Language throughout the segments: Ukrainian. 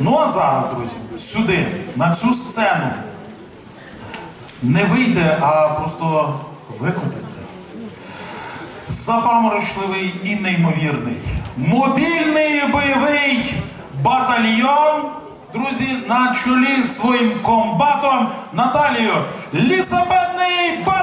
Ну а зараз, друзі, сюди, на цю сцену. Не вийде, а просто викотиться. Запаморочливий і неймовірний. Мобільний бойовий батальйон. Друзі, на чолі своїм комбатом Наталією. Лісопедний батальйон!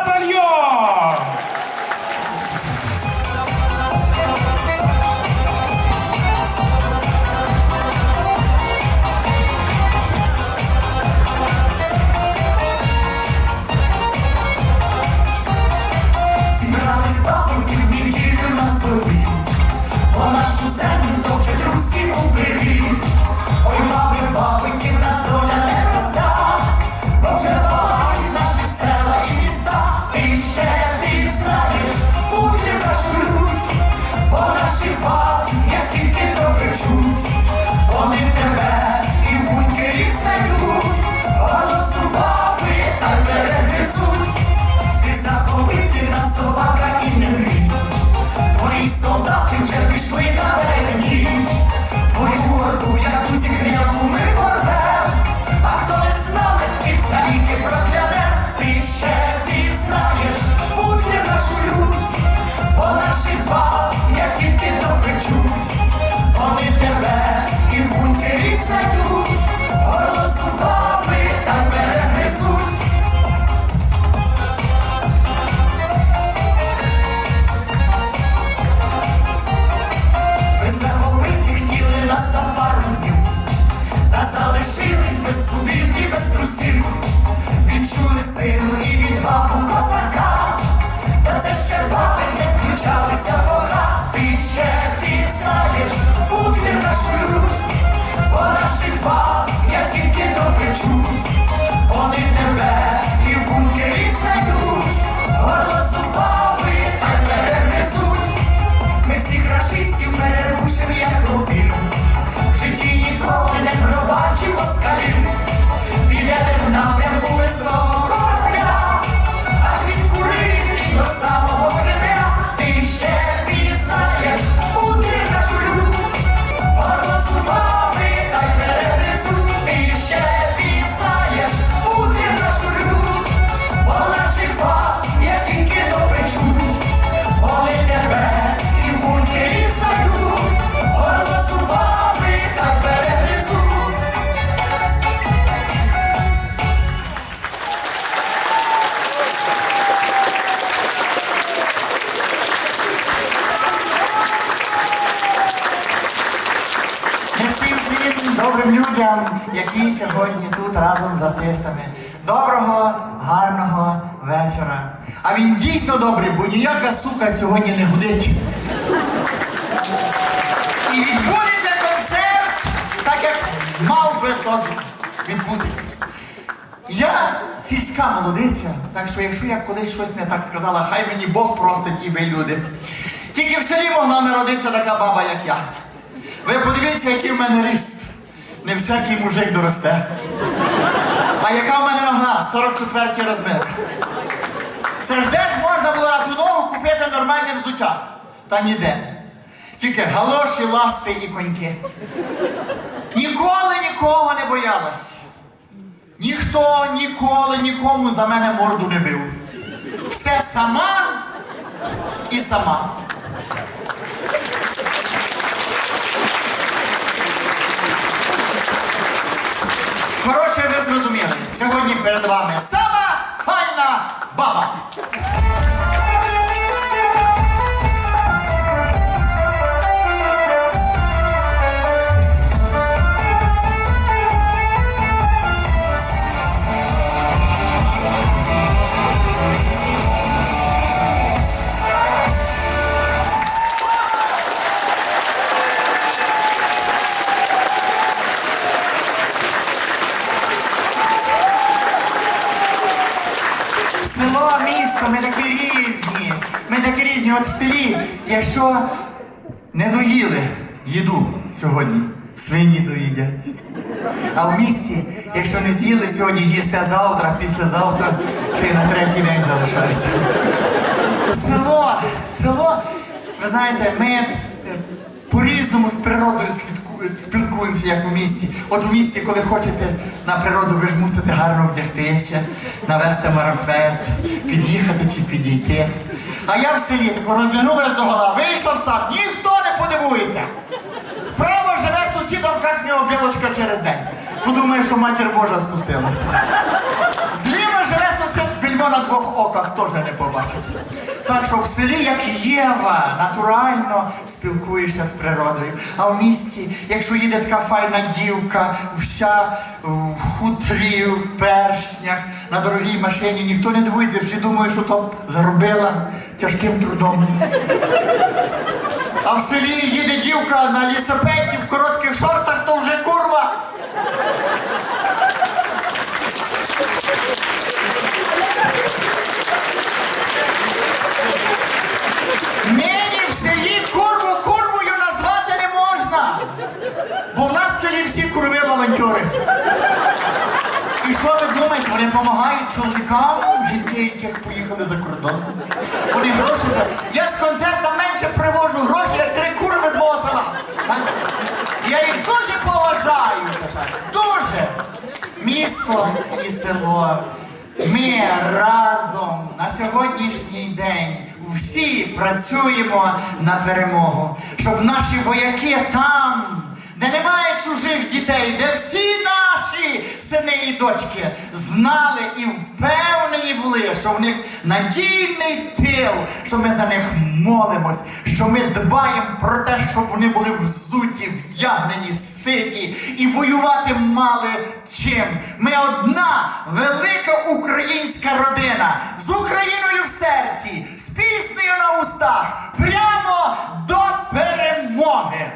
Сьогодні тут разом з артистами. Доброго, гарного вечора. А він дійсно добрий, бо ніяка сука сьогодні не гудить. І відбудеться концерт, так як мав би то відбутися. Я сільська молодиця, так що якщо я колись щось не так сказала, хай мені Бог простить і ви люди. Тільки в селі могла народитися така баба, як я. Ви подивіться, який в мене ріст. Не всякий мужик доросте. А яка в мене нога? 44-й розмір. Це ж де ж можна було на ту ногу купити нормальне взуття? Та ніде. Тільки галоші, ласти і коньки. Ніколи нікого не боялась. Ніхто ніколи нікому за мене морду не бив. Все сама і сама. Сьогодні перед вами сама файна баба. Різні. От в селі, якщо не доїли їду сьогодні, свині доїдять. А в місті, якщо не з'їли сьогодні, їсти а завтра, післязавтра, ще й на третій день залишається. Село, село, ви знаєте, ми е, по-різному з природою спілкуємося, як у місті. От у місті, коли хочете на природу, ви ж мусите гарно вдягтися, навести марафет, під'їхати чи підійти. А я в селі тако розвернулась до гола, вийшла в сад, ніхто не подивується. Справа живе сусід алкашнього білочка через день. Подумає, що матір Божа спустилася. Зліва живе сусід більмо на двох оках, теж. Так що в селі, як Єва, натурально спілкуєшся з природою. А в місті, якщо їде така файна дівка, вся в хутрі, в перснях, на дорогій машині, ніхто не дивується, всі думають, що то заробила тяжким трудом. А в селі їде дівка на лісопеді в коротких шортах, то вже курва. Нині в селі курву курвою назвати не можна. Бо в нас в селі всі курви волонтери. І що ви думаєте, вони допомагають чоловікам, жінки, яких поїхали за кордон. Вони гроші. Я з концерта менше привожу гроші, як три курви з мого села. Я їх дуже поважаю. Дуже. Місто і село. Ми разом на сьогоднішній день всі працюємо на перемогу, щоб наші вояки там, де немає чужих дітей, де всі сини і дочки знали і впевнені були, що в них надійний тил, що ми за них молимось, що ми дбаємо про те, щоб вони були взуті, вдягнені, ситі і воювати мали чим. Ми одна велика українська родина з Україною в серці, з піснею на устах, прямо до перемоги.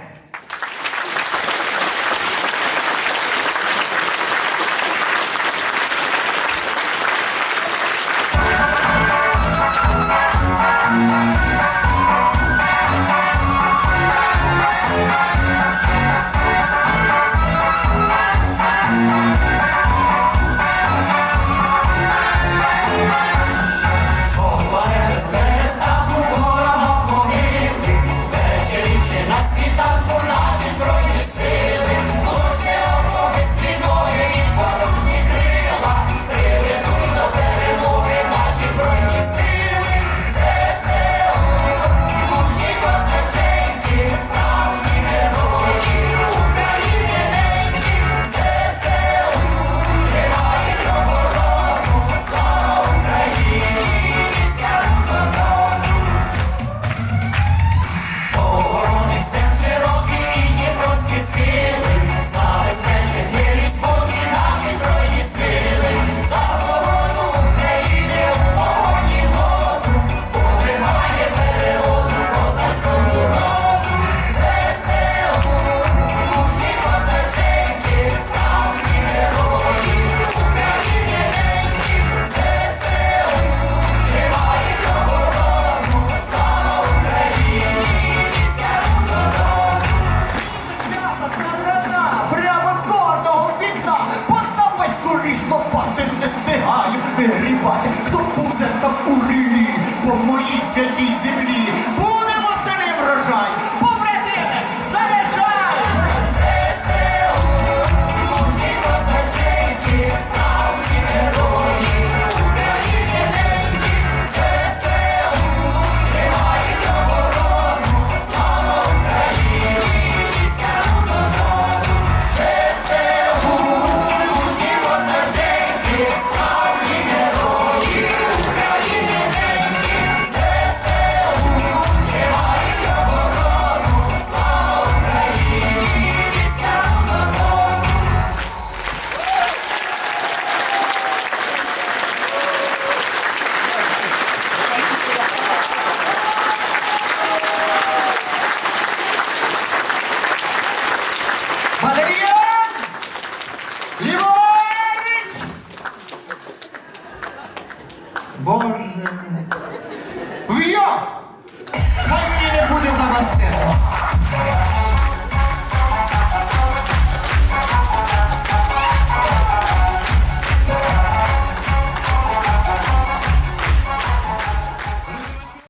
Боже.